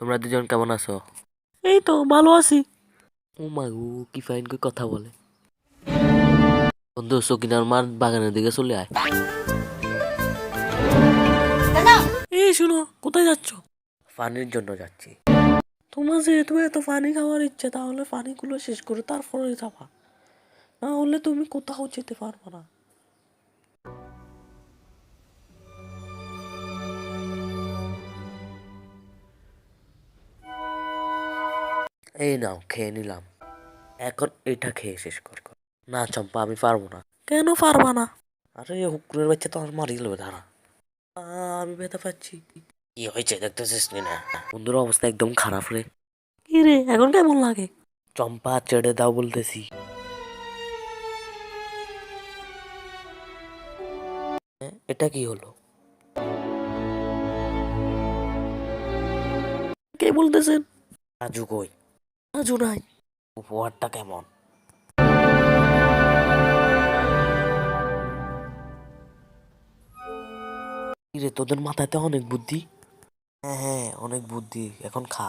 তোমরা দুজন কেমন আছো? এই তো ভালো আছি। ও মা গো কি ফাইন করে কথা বলে। বন্ধু সকিনার মার বাগানের দিকে চলে আয়। এই শুনো কোথায় যাচ্ছ? পানির জন্য যাচ্ছি। তোমার যেহেতু এত পানি খাওয়ার ইচ্ছে তাহলে পানিগুলো শেষ করে তারপরে যাবা। না হলে তুমি কোথাও যেতে পারবে না। এই নাও খেয়ে নিলাম। এখন এটা খেয়ে শেষ কর। না চম্পা আমি পারব না। কেন পারবা না? আরে হুকুরের বাচ্চা তো আমার মারি গেল দাঁড়া। আমি ব্যথা পাচ্ছি। কি হয়েছে দেখতেছিস নি না? বন্ধুর অবস্থা একদম খারাপ রে। কি রে এখন কেমন লাগে? চম্পা ছেড়ে দাও বলতেছি। এটা কি হলো? কে বলতেছেন রাজু কই? রাজু নাই উপহারটা কেমন? রে তোদের মাথায় তো অনেক বুদ্ধি। হ্যাঁ হ্যাঁ অনেক বুদ্ধি। এখন খা।